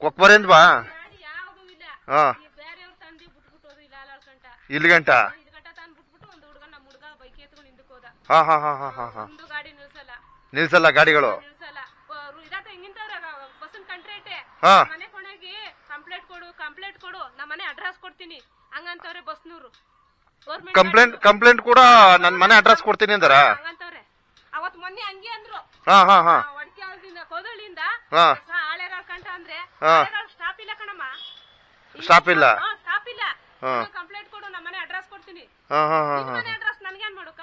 ಕೊಕ್ಬರಿಂದ ಬಾ. ಗಾಡಿ ಯಾವ್ದು ಇಲ್ಲ. ಹಾ. ಈ ಬೇರೆಯವ್ರು ತಂದು ಬಿಟ್ಬಿಟ್ಟು ಹೋದ್ರು ಇಲ್ಲ ಅಲ್ಕಂಟ ಇಲ್ಲಿ ಗಂಟ? ಇದು ಗಂಟ ತಂದು ಬಿಟ್ಬಿಟ್ಟು ಒಂದು ಹುಡುಗ ನಮ್ಮ ಹುಡುಗ ಬೈಕ್ ಎತ್ಕೊಂಡು ಹಿಂದಕ್ಕೆ ಹೋದ. ಹಾ ಹಾ ಹಾ ಹಾ ಹಾ ಹಾ. ನಿಲ್ಸಲ್ಲ. ಗಾಡಿಗಳು? ಹಾ. ಕಂಪ್ಲೇಂಟ್ ಕೊಡು ಕಂಪ್ಲೇಂಟ್ ಕೊಡು. ನಮ್ಮ ಮನೆ ಅಡ್ರೆಸ್ ಕೊಡ್ತೀನಿ. ಹಂಗಂತವ್ರೆ ಬಸ್ನೂರು. ಕಂಪ್ಲೇಂಟ್ ಕಂಪ್ಲೇಂಟ್ ಕೂಡ ನನ್ನ ಮನೆ ಅಡ್ರೆಸ್ ಕೊಡ್ತೀನಿ ಅಂದ್ರೆ? ಹಂಗಂತವ್ರೆ. ಅವತ್ ಮೊನ್ನೆ ಹಂಗೆ ಅಂದ್ರು. ಹಾ ಹಾ ಹಾ. ಒಡಕೆ ಕೋದಳ್ಳಿಯಿಂದ ಹಾ ಆಳೆರಾಳ್ ಕಂಟ ಅಂದ್ರೆ ಹಾ. ಸ್ಟಾಪ್ ಇಲ್ಲ ಕಣಮ್ಮ. ಸ್ಟಾಪ್ ಇಲ್ಲ? ಸ್ಟಾಪ್ ಇಲ್ಲ. ಹಾ. ಕಂಪ್ಲೇಂಟ್ ಕೊಡು ನಮ್ಮ ಮನೆ ಅಡ್ರೆಸ್ ಕೊಡ್ತೀನಿ. ಹಾ ಹಾ ಹಾ ನಿಮ್ ಹಾ ಮನೆ ಅಡ್ರೆಸ್ ನನ್ಗೇನ್ ಮಾಡೋಕ?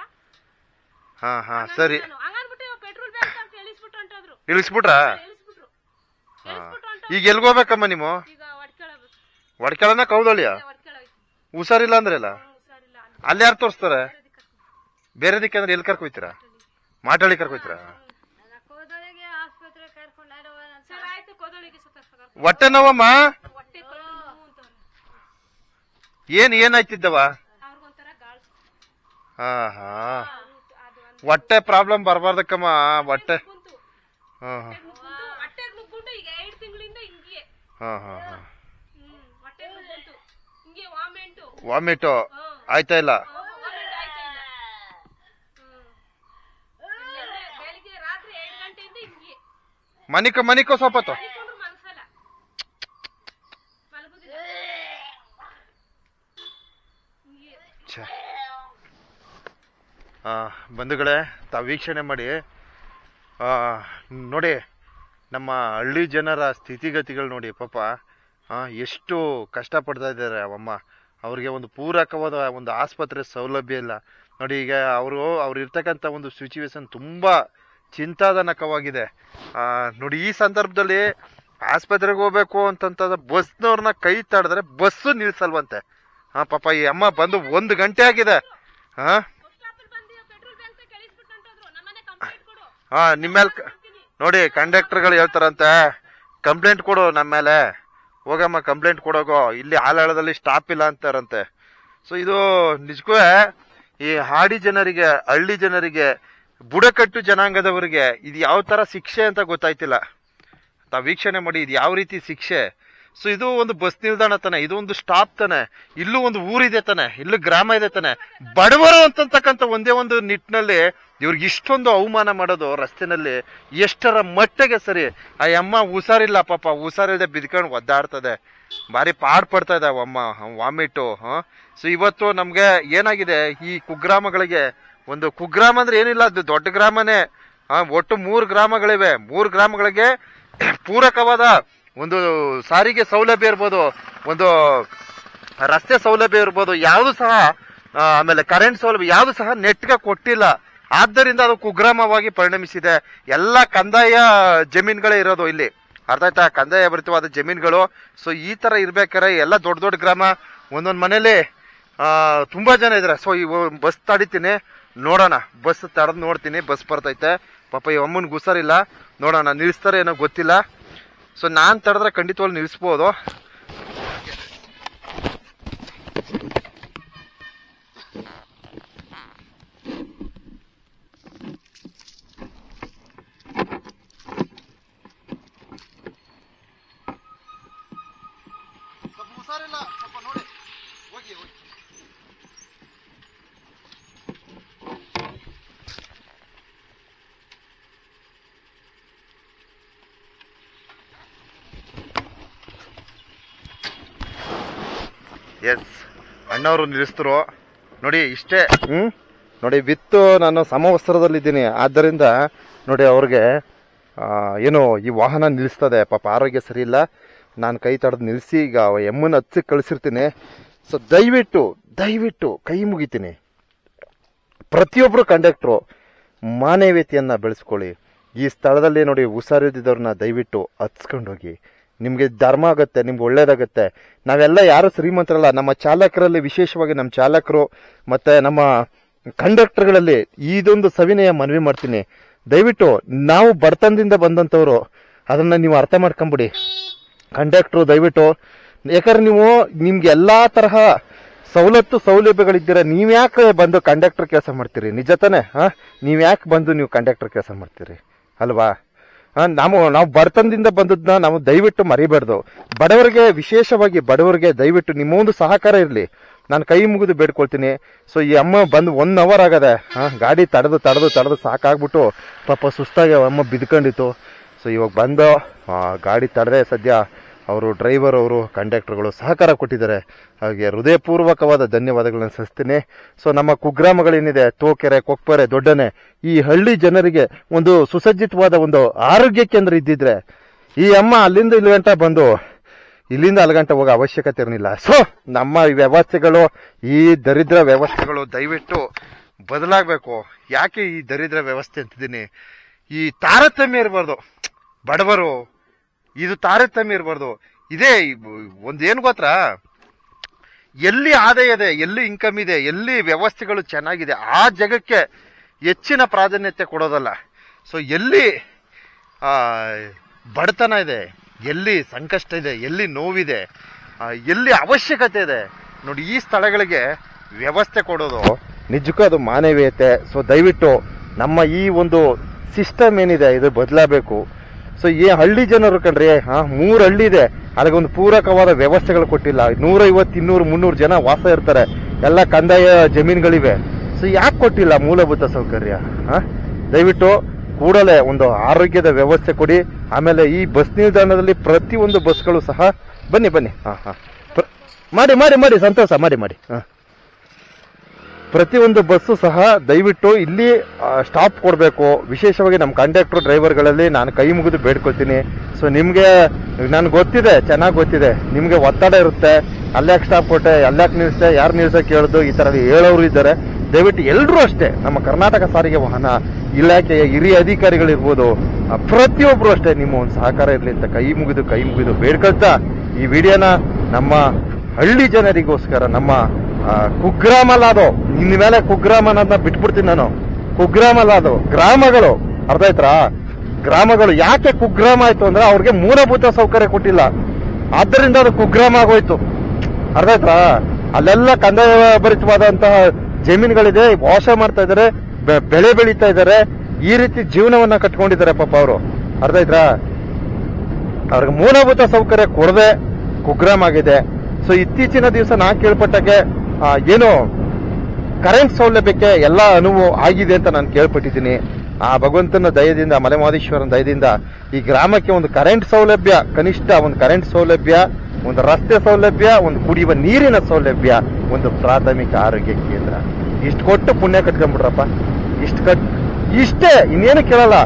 ಹಾ ಹಾ ಸರಿ. ಹಂಗನ್ಬಿಟ್ಟು ಪೆಟ್ರೋಲ್ ಬ್ಯಾಂಕ್ ಅಂತ ಇಳಿಸ್ಬಿಟ್ಟು ಹೊಂಟೋದ್ರು ಇಳಿಸ್ಬಿಟ್ರ? ಇಳಿಸ್ಬಿಟ್ರು ಇಳಿಸ್ಬಿಟ್ಟು ಹೊಂಟೋದ್ರು ಈಗ ಎಲ್ಲಿಗೆ ಹೋಗ್ಬೇಕಮ್ಮ ನೀವು? ಈಗ ಕೌದಳಿಯ ಹುಷಾರಿಲ್ಲ ಅಂದ್ರಲ್ಲ ಅಲ್ಲ ಯಾರು ತೋರಿಸ್ತಾರೆ? ಬೇರೆ ದಿಕ್ಕ. ಅಂದ್ರೆ ಎಲ್ಲಿ ಕರ್ಕೊಯ್ತೀರಾ? ಮಾಟಾಳಿ ಕರ್ಕೊಯ್ತೀರಾ ಕೋದಳಿಗೆ ಆಸ್ಪತ್ರೆ ಕರ್ಕೊಂಡಾರ ಸರ್ ಆಯ್ತು ಕೋದಳಿಗೆ ಹೊಟ್ಟೆ ನೋವಮ್ಮ ಏನ್ ಏನಾಯ್ತಿದ್ದವ ಹಾ ಹಾ. ಹೊಟ್ಟೆ ಪ್ರಾಬ್ಲಮ್ ಬರ್ಬಾರ್ದಕ್ಕಮ್ಮ ಹೊಟ್ಟೆ. ಹಾ ಹಾ. ಹಾ ಹಾ ಹಾ. ವಾಮೆಂಟು. ಆಯ್ತಾ ಇಲ್ಲ? ಮನಿಕ ಮನಿಕೋ ಇಲ್ಲ ಬಂಧುಗಳೇ, ತಾವು ವೀಕ್ಷಣೆ ಮಾಡಿ ನೋಡಿ, ನಮ್ಮ ಹಳ್ಳಿ ಜನರ ಸ್ಥಿತಿಗತಿಗಳು ನೋಡಿ, ಪಾಪ ಎಷ್ಟು ಕಷ್ಟಪಡ್ತಾ ಇದ್ದಾರೆ ಅವಮ್ಮ ಅವ್ರಿಗೆ ಒಂದು ಪೂರಕವಾದ ಒಂದು ಆಸ್ಪತ್ರೆ ಸೌಲಭ್ಯ ಇಲ್ಲ. ನೋಡಿ, ಈಗ ಅವರು, ಅವ್ರು ಇರ್ತಕ್ಕಂಥ ಒಂದು ಸಿಚುವೇಶನ್ ತುಂಬ ಚಿಂತಾದನಕವಾಗಿದೆ ನೋಡಿ, ಈ ಸಂದರ್ಭದಲ್ಲಿ ಆಸ್ಪತ್ರೆಗೆ ಹೋಗ್ಬೇಕು ಅಂತಂತ ಬಸ್ನವ್ರನ್ನ ಕೈ ತಾಡಿದ್ರೆ ಬಸ್ಸು ನಿಲ್ಸಲ್ವಂತೆ. ಹಾಂ ಪಾಪ, ಈ ಅಮ್ಮ ಬಂದು ಒಂದು ಗಂಟೆ ಆಗಿದೆ. ಹಾ ಬಸ್ ಸ್ಟಾಪಲ್ಲಿ ಬಂದು ಪೆಟ್ರೋಲ್ ಬ್ಯಾಂಕ್ ಕೆಳಿಸ್ಬಿಟ್ಟು ಹೊಂಟೋದ್ರು ನಮ್ಮನೆ ಕಂಪ್ಲೇಂಟ್ ಕೊಡು ಹಾ ನಿಮ್ಮ ಮೇಲೆ ನೋಡಿ ಕಂಡಕ್ಟರ್ಗಳು ಹೇಳ್ತಾರಂತೆ ಕಂಪ್ಲೇಂಟ್ ಕೊಡು ನಮ್ಮ ಮೇಲೆ. ಹೋಗಮ್ಮ ಕಂಪ್ಲೇಂಟ್ ಕೊಡೋಗೋ. ಇಲ್ಲಿ ಹಾಲಾಳದಲ್ಲಿ ಸ್ಟಾಪ್ ಇಲ್ಲ ಅಂತಾರಂತೆ. ಸೊ ಇದು ನಿಜಕ್ಕೂ ಈ ಹಾಡಿ ಜನರಿಗೆ, ಹಳ್ಳಿ ಜನರಿಗೆ, ಬುಡಕಟ್ಟು ಜನಾಂಗದವರಿಗೆ ಇದು ಯಾವ ತರ ಶಿಕ್ಷೆ ಅಂತ ಗೊತ್ತಾಯ್ತಿಲ್ಲ. ತಾವು ವೀಕ್ಷಣೆ ಮಾಡಿ ಇದು ಯಾವ ರೀತಿ ಶಿಕ್ಷೆ. ಸೊ ಇದು ಒಂದು ಬಸ್ ನಿಲ್ದಾಣ ತಾನೆ. ಇದು ಒಂದು ಸ್ಟಾಪ್ ತಾನೆ. ಇಲ್ಲೂ ಒಂದು ಊರಿದೆ ತಾನೆ. ಇಲ್ಲೂ ಗ್ರಾಮ ಇದೆ ತಾನೆ. ಬಡವರು ಅಂತಕ್ಕಂಥ ಒಂದೇ ಒಂದು ನಿಟ್ಟಿನಲ್ಲಿ ಇವ್ರಿಗೆ ಇಷ್ಟೊಂದು ಅವಮಾನ ಮಾಡೋದು ರಸ್ತೆನಲ್ಲಿ ಎಷ್ಟರ ಮಟ್ಟಿಗೆ ಸರಿ ಆ ಅಮ್ಮ, ಹುಷಾರಿಲ್ಲ ಪಾಪ ಹುಷಾರಿಲ್ಲದೆ ಬಿದ್ಕೊಂಡು ಒದ್ದಾಡ್ತದೆ. ಭಾರಿ ಪಾಡ್ ಪಡ್ತಾ ಇದೆ ಅಮ್ಮ ವಾಮಿಟು ಹಾಂ ಸೊ ಇವತ್ತು ನಮಗೆ ಏನಾಗಿದೆ, ಈ ಕುಗ್ರಾಮಗಳಿಗೆ, ಒಂದು ಕುಗ್ರಾಮ ಅಂದ್ರೆ ಏನಿಲ್ಲ, ಅದು ದೊಡ್ಡ ಗ್ರಾಮನೇ. ಒಟ್ಟು ಮೂರು ಗ್ರಾಮಗಳಿವೆ. ಮೂರು ಗ್ರಾಮಗಳಿಗೆ ಪೂರಕವಾದ ಒಂದು ಸಾರಿಗೆ ಸೌಲಭ್ಯ ಇರ್ಬೋದು, ಒಂದು ರಸ್ತೆ ಸೌಲಭ್ಯ ಇರ್ಬೋದು, ಯಾವುದು ಸಹ ಆಮೇಲೆ ಕರೆಂಟ್ ಸೌಲಭ್ಯ, ಯಾವುದು ಸಹ ನೆಟ್ಗೆ ಕೊಟ್ಟಿಲ್ಲ. ಆದ್ದರಿಂದ ಅದು ಕುಗ್ರಾಮವಾಗಿ ಪರಿಣಮಿಸಿದೆ. ಎಲ್ಲ ಕಂದಾಯ ಜಮೀನುಗಳೇ ಇರೋದು ಇಲ್ಲಿ. ಅರ್ಥ ಆಯ್ತಾ? ಕಂದಾಯ ಭರಿತವಾದ ಜಮೀನುಗಳು. ಸೊ ಈ ತರ ಇರ್ಬೇಕಾರೆ ಎಲ್ಲ ದೊಡ್ಡ ದೊಡ್ಡ ಗ್ರಾಮ. ಒಂದೊಂದು ಮನೇಲಿ ತುಂಬ ಜನ ಇದ್ದಾರೆ ಸೊ ಈ ಬಸ್ ತಡಿತೀನಿ. ನೋಡೋಣ. ಬಸ್ ತಡೆದು ನೋಡ್ತೀನಿ. ಬಸ್ ಬರ್ತೈತೆ. ಪಾಪ, ಈ ಅಮ್ಮನಿಗೆ ಗುಸರಿಲ್ಲ ನೋಡೋಣ. ನಿಲ್ಲಿಸ್ತಾರೆ ಏನೋ ಗೊತ್ತಿಲ್ಲ. ಸೊ ನಾನು ತಡೆದ್ರೆ ಖಂಡಿತವಾಗ್ಲು ನಿಲ್ಲಿಸ್ಬೋದು ಎಸ್ ಅಣ್ಣವರು ನಿಲ್ಲಿಸ್ತರು ನೋಡಿ, ಇಷ್ಟೇ. ಹ್ಮ್? ನೋಡಿ ವಿತ್ತು ನಾನು ಸಮವಸ್ತ್ರದಲ್ಲಿದ್ದೀನಿ. ಆದ್ದರಿಂದ, ನೋಡಿ, ಅವ್ರಿಗೆ ಏನು, ಈ ವಾಹನ ನಿಲ್ಲಿಸ್ತದೆ. ಪಾಪ ಆರೋಗ್ಯ ಸರಿ ಇಲ್ಲ. ನಾನು ಕೈ ತಡೆದು ನಿಲ್ಲಿಸಿ ಈಗ ಎಮ್ಮನ ಹಚ್ಚಿ ಕಳಿಸಿರ್ತೀನಿ. ಸೊ ದಯವಿಟ್ಟು ದಯವಿಟ್ಟು ಕೈ ಮುಗಿತೀನಿ. ಪ್ರತಿಯೊಬ್ಬರು ಕಂಡಕ್ಟ್ರು ಮಾನವೀಯತೆಯನ್ನು ಬೆಳೆಸ್ಕೊಳ್ಳಿ. ಈ ಸ್ಥಳದಲ್ಲಿ ನೋಡಿ ಹುಷಾರಿದ್ದವ್ರನ್ನ ದಯವಿಟ್ಟು ಹತ್ಸ್ಕೊಂಡೋಗಿ. ನಿಮಗೆ ಧರ್ಮ ಆಗುತ್ತೆ, ನಿಮ್ಗೆ ಒಳ್ಳೇದಾಗುತ್ತೆ. ನಾವೆಲ್ಲ ಯಾರು ಶ್ರೀಮಂತರಲ್ಲ, ನಮ್ಮ ಚಾಲಕರಲ್ಲಿ ವಿಶೇಷವಾಗಿ ನಮ್ಮ ಚಾಲಕರು ಮತ್ತೆ ನಮ್ಮ ಕಂಡಕ್ಟರ್ಗಳಲ್ಲಿ ಇದೊಂದು ಸವಿನಯ ಮನವಿ ಮಾಡ್ತೀನಿ. ದಯವಿಟ್ಟು ನಾವು ಬಡತನದಿಂದ ಬಂದಂಥವ್ರು, ಅದನ್ನ ನೀವು ಅರ್ಥ ಮಾಡ್ಕೊಂಬಿಡಿ. ಕಂಡಕ್ಟ್ರು, ದಯವಿಟ್ಟು. ಯಾಕಂದ್ರೆ ನೀವು ನಿಮ್ಗೆ ಎಲ್ಲಾ ತರಹ ಸವಲತ್ತು, ಸೌಲಭ್ಯಗಳಿದ್ದೀರ ನೀವ್ ಯಾಕೆ ಬಂದು ಕಂಡಕ್ಟರ್ ಕೆಲಸ ಮಾಡ್ತೀರಿ? ನಿಜ ತಾನೆ, ಹಾಂ? ನೀವ್ ಯಾಕೆ ಬಂದು ನೀವು ಕಂಡಕ್ಟರ್ ಕೆಲಸ ಮಾಡ್ತೀರಿ? ಅಲ್ವಾ? ನಾವು ನಾವು ಬಡತನದಿಂದ ಬಂದದ್ನ ನಾವು ದಯವಿಟ್ಟು ಮರಿಬಾರ್ದು. ಬಡವರಿಗೆ, ವಿಶೇಷವಾಗಿ ಬಡವರಿಗೆ ದಯವಿಟ್ಟು ನಿಮ್ಮ ಒಂದು ಸಹಕಾರ ಇರಲಿ. ನಾನು ಕೈ ಮುಗಿದು ಬೇಡ್ಕೊಳ್ತೀನಿ. ಸೊ ಈ ಅಮ್ಮ ಬಂದು ಒನ್ ಅವರ್ ಆಗದೆ, ಹಾಂ, ಗಾಡಿ ತಡೆದು ತಡೆದು ತಡೆದು ಸಾಕಾಗ್ಬಿಟ್ಟು ಪಾಪ ಸುಸ್ತಾಗಿ ಅಮ್ಮ ಬಿದ್ಕೊಂಡಿತ್ತು. ಸೊ ಇವಾಗ ಬಂದು ಗಾಡಿ ತಡೆದೆ ಸದ್ಯ ಅವರು ಡ್ರೈವರ್ ಅವರು ಕಂಡಕ್ಟರ್ಗಳು ಸಹಕಾರ ಕೊಟ್ಟಿದ್ದಾರೆ. ಹಾಗೆ ಹೃದಯಪೂರ್ವಕವಾದ ಧನ್ಯವಾದಗಳನ್ನು ಸಲ್ಲಿಸ್ತೀನಿ. ಸೊ ನಮ್ಮ ಕುಗ್ರಾಮಗಳೇನಿದೆ, ತೋಕೆರೆ, ಕೊಕ್ಪರೆ, ದೊಡ್ಡನೆ, ಈ ಹಳ್ಳಿ ಜನರಿಗೆ ಒಂದು ಸುಸಜ್ಜಿತವಾದ ಒಂದು ಆರೋಗ್ಯ ಕೇಂದ್ರ ಇದ್ದಿದ್ರೆ ಈ ಅಮ್ಮ ಅಲ್ಲಿಂದ ಇಲ್ಲಿ ಗಂಟ ಬಂದು ಇಲ್ಲಿಂದ ಅಲ್ಲಿ ಗಂಟ ಹೋಗೋ ಅವಶ್ಯಕತೆ ಇರಲಿಲ್ಲ. ಸೊ ನಮ್ಮ ವ್ಯವಸ್ಥೆಗಳು, ಈ ದರಿದ್ರ ವ್ಯವಸ್ಥೆಗಳು ದಯವಿಟ್ಟು ಬದಲಾಗಬೇಕು. ಯಾಕೆ ಈ ದರಿದ್ರ ವ್ಯವಸ್ಥೆ ಅಂತಿದ್ದೀನಿ? ಈ ತಾರತಮ್ಯ ಇರಬಾರ್ದು. ಬಡವರು ಇದು ತಾರತಮ್ಯ ಇರಬಾರ್ದು. ಇದೇ, ಒಂದು ಏನು ಗೊತ್ತಾ? ಎಲ್ಲಿ ಆದಾಯ ಇದೆ, ಎಲ್ಲಿ ಇನ್ಕಮ್ ಇದೆ, ಎಲ್ಲಿ ವ್ಯವಸ್ಥೆಗಳು ಚೆನ್ನಾಗಿದೆ, ಆ ಜಾಗಕ್ಕೆ ಹೆಚ್ಚಿನ ಪ್ರಾಧಾನ್ಯತೆ ಕೊಡೋದಲ್ಲ. ಸೊ ಎಲ್ಲಿ ಬಡತನ ಇದೆ, ಎಲ್ಲಿ ಸಂಕಷ್ಟ ಇದೆ, ಎಲ್ಲಿ ನೋವಿದೆ ಎಲ್ಲಿ ಅವಶ್ಯಕತೆ ಇದೆ, ನೋಡಿ, ಈ ಸ್ಥಳಗಳಿಗೆ ವ್ಯವಸ್ಥೆ ಕೊಡೋದು. ನಿಜಕ್ಕೂ ಅದು ಮಾನವೀಯತೆ. ಸೊ ದಯವಿಟ್ಟು ನಮ್ಮ ಈ ಒಂದು ಸಿಸ್ಟಮ್ ಏನಿದೆ, ಇದು ಬದಲಾಗಬೇಕು. ಸೊ ಈ ಹಳ್ಳಿ ಜನರು ಕಣ್ರಿ ಹಾ ಮೂರು ಹಳ್ಳಿ ಇದೆ. ಅದಕ್ಕೊಂದು ಪೂರಕವಾದ ವ್ಯವಸ್ಥೆಗಳು ಕೊಟ್ಟಿಲ್ಲ. ನೂರೈವತ್ತು, ಇನ್ನೂರು, ಮುನ್ನೂರು ಜನ ವಾಸ ಇರ್ತಾರೆ. ಎಲ್ಲ ಕಂದಾಯ ಜಮೀನುಗಳಿವೆ. ಸೊ ಯಾಕೆ ಕೊಟ್ಟಿಲ್ಲ ಮೂಲಭೂತ ಸೌಕರ್ಯ? ಹಾ ದಯವಿಟ್ಟು ಕೂಡಲೇ ಒಂದು ಆರೋಗ್ಯದ ವ್ಯವಸ್ಥೆ ಕೊಡಿ. ಆಮೇಲೆ ಈ ಬಸ್ ನಿಲ್ದಾಣದಲ್ಲಿ ಪ್ರತಿಯೊಂದು ಬಸ್ಗಳು ಸಹ ಬನ್ನಿ ಬನ್ನಿ. ಹಾ ಹಾ. ಮಾಡಿ ಮಾಡಿ ಮಾಡಿ. ಸಂತೋಷ, ಮಾಡಿ ಮಾಡಿ. ಹಾ. ಪ್ರತಿಯೊಂದು ಬಸ್ಸು ಸಹ ದಯವಿಟ್ಟು ಇಲ್ಲಿ ಸ್ಟಾಪ್ ಕೊಡಬೇಕು. ವಿಶೇಷವಾಗಿ ನಮ್ಮ ಕಂಡಕ್ಟರ್ ಡ್ರೈವರ್ಗಳಲ್ಲಿ ನಾನು ಕೈ ಮುಗಿದು ಬೇಡ್ಕೊಳ್ತೀನಿ. ಸೊ ನಿಮಗೆ, ನನಗೆ ಗೊತ್ತಿದೆ, ಚೆನ್ನಾಗಿ ಗೊತ್ತಿದೆ. ನಿಮಗೆ ಒತ್ತಡ ಇರುತ್ತೆ. ಅಲ್ಲ್ಯಾಕೆ ಸ್ಟಾಪ್ ಕೊಟ್ಟೆ ಅಲ್ಲ್ಯಾಕೆ ನಿಲ್ಸೆ ಯಾರು ನಿಲ್ಸಕ್ಕೆ ಕೇಳೋದು ಈ ಥರ ಹೇಳೋರು ಇದ್ದಾರೆ. ದಯವಿಟ್ಟು ಎಲ್ಲರೂ ಅಷ್ಟೇ, ನಮ್ಮ ಕರ್ನಾಟಕ ಸಾರಿಗೆ ವಾಹನ ಇಲಾಖೆಯ ಹಿರಿಯ ಅಧಿಕಾರಿಗಳಿರ್ಬೋದು ಪ್ರತಿಯೊಬ್ಬರು ಅಷ್ಟೇ ನಿಮ್ಮ ಒಂದು ಸಹಕಾರ ಇರಲಿ ಅಂತ ಕೈ ಮುಗಿದು ಕೈ ಮುಗಿದು ಬೇಡ್ಕೊಳ್ತಾ ಈ ವಿಡಿಯೋನ ನಮ್ಮ ಹಳ್ಳಿ ಜನರಿಗೋಸ್ಕರ, ನಮ್ಮ ಕುಗ್ರಾಮ ಅಲ್ಲ ಅದು. ಇನ್ ಮೇಲೆ ಕುಗ್ರಾಮ ಅನ್ನೋದನ್ನ ಬಿಟ್ಬಿಡ್ತೀನಿ ನಾನು. ಕುಗ್ರಾಮ ಅಲ್ಲ ಅದು. ಗ್ರಾಮಗಳು. ಅರ್ಥ ಆಯ್ತಾ ಗ್ರಾಮಗಳು. ಯಾಕೆ ಕುಗ್ರಾಮ ಆಯ್ತು ಅಂದ್ರೆ ಅವ್ರಿಗೆ ಮೂಲಭೂತ ಸೌಕರ್ಯ ಕೊಟ್ಟಿಲ್ಲ. ಆದ್ದರಿಂದ ಅದು ಕುಗ್ರಾಮ ಆಗೋಯ್ತು. ಅರ್ಥ ಆಯ್ತಾ ಅಲ್ಲೆಲ್ಲ ಕಂದಾಯಭರಿತವಾದಂತಹ ಜಮೀನುಗಳಿದೆ. ವಾಸ ಮಾಡ್ತಾ ಇದಾರೆ ಬೆಳೆ ಬೆಳೀತಾ ಇದಾರೆ ಈ ರೀತಿ ಜೀವನವನ್ನ ಕಟ್ಕೊಂಡಿದ್ದಾರೆ ಪಾಪ ಅವರು. ಅರ್ಥ ಆಯ್ತಾ ಅವ್ರಿಗೆ ಮೂಲಭೂತ ಸೌಕರ್ಯ ಕೊಡದೆ ಕುಗ್ರಾಮ ಆಗಿದೆ. ಸೊ ಇತ್ತೀಚಿನ ದಿವಸ ನಾ ಕೇಳ್ಪಟ್ಟಕ್ಕೆ ಏನು ಕರೆಂಟ್ ಸೌಲಭ್ಯಕ್ಕೆ ಎಲ್ಲ ಅನುವು ಆಗಿದೆ ಅಂತ ನಾನು ಕೇಳ್ಪಟ್ಟಿದ್ದೀನಿ. ಆ ಭಗವಂತನ ದಯದಿಂದ, ಮಲೆಮಹದೇಶ್ವರನ ದಯದಿಂದ ಈ ಗ್ರಾಮಕ್ಕೆ ಒಂದು ಕರೆಂಟ್ ಸೌಲಭ್ಯ, ಕನಿಷ್ಠ ಒಂದು ಕರೆಂಟ್ ಸೌಲಭ್ಯ, ಒಂದು ರಸ್ತೆ ಸೌಲಭ್ಯ, ಒಂದು ಕುಡಿಯುವ ನೀರಿನ ಸೌಲಭ್ಯ, ಒಂದು ಪ್ರಾಥಮಿಕ ಆರೋಗ್ಯ ಕೇಂದ್ರ. ಇಷ್ಟು ಕೊಟ್ಟು ಪುಣ್ಯ ಕಟ್ಕೊಂಡ್ಬಿಡ್ರಪ್ಪ. ಇಷ್ಟು ಕಟ್, ಇಷ್ಟೇ, ಇನ್ನೇನು ಕೇಳಲ್ಲ.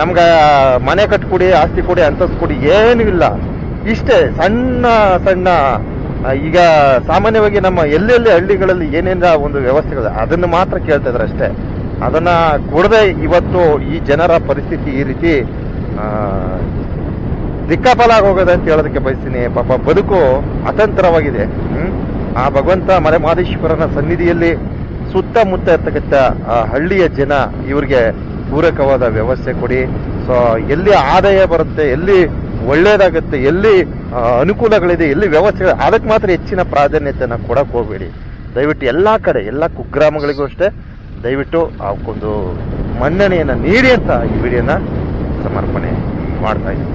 ನಮ್ಗೆ ಮನೆ ಕಟ್ಕೊಡಿ, ಆಸ್ತಿ ಕೊಡಿ, ಅಂತಸ್ತು ಕೊಡಿ, ಏನೂ ಇಲ್ಲ. ಇಷ್ಟೇ, ಸಣ್ಣ ಸಣ್ಣ ಈಗ ಸಾಮಾನ್ಯವಾಗಿ ನಮ್ಮ ಎಲ್ಲೆಲ್ಲಿ ಹಳ್ಳಿಗಳಲ್ಲಿ ಏನೇನ ಒಂದು ವ್ಯವಸ್ಥೆಗಳು ಅದನ್ನು ಮಾತ್ರ ಕೇಳ್ತಾ ಇದ್ರೆ ಅಷ್ಟೇ. ಅದನ್ನ ಕೊಡದೆ ಇವತ್ತು ಈ ಜನರ ಪರಿಸ್ಥಿತಿ ಈ ರೀತಿ ದಿಕ್ಕಾಪಾಲ ಹೋಗೋದೆ ಅಂತ ಹೇಳೋದಕ್ಕೆ ಬಯಸ್ತೀನಿ. ಪಾಪ ಬದುಕು ಅತಂತ್ರವಾಗಿದೆ? ಆ ಭಗವಂತ ಮಲೆ ಮಹದೇಶ್ವರನ ಸನ್ನಿಧಿಯಲ್ಲಿ ಸುತ್ತಮುತ್ತ ಇರ್ತಕ್ಕಂಥ ಹಳ್ಳಿಯ ಜನ ಇವರಿಗೆ ಪೂರಕವಾದ ವ್ಯವಸ್ಥೆ ಕೊಡಿ. ಸೊ ಎಲ್ಲಿ ಆದಾಯ ಬರುತ್ತೆ, ಎಲ್ಲಿ ಒಳ್ಳೇದಾಗುತ್ತೆ, ಎಲ್ಲಿ ಅನುಕೂಲಗಳಿದೆ, ಎಲ್ಲಿ ವ್ಯವಸ್ಥೆ ಅದಕ್ಕೆ ಮಾತ್ರ ಹೆಚ್ಚಿನ ಪ್ರಾಧಾನ್ಯತೆಯನ್ನು ಕೊಡಕ್ಕೆ ಹೋಗಬೇಡಿ. ದಯವಿಟ್ಟು ಎಲ್ಲ ಕಡೆ, ಎಲ್ಲ ಕುಗ್ರಾಮಗಳಿಗೂ ಅಷ್ಟೇ ದಯವಿಟ್ಟು ಅವಕ್ಕೊಂದು ಮನ್ನಣೆಯನ್ನು ನೀಡಿ ಅಂತ ಈ ವಿಡಿಯೋನ ಸಮರ್ಪಣೆ ಮಾಡ್ತಾ ಇದ್ದೀನಿ.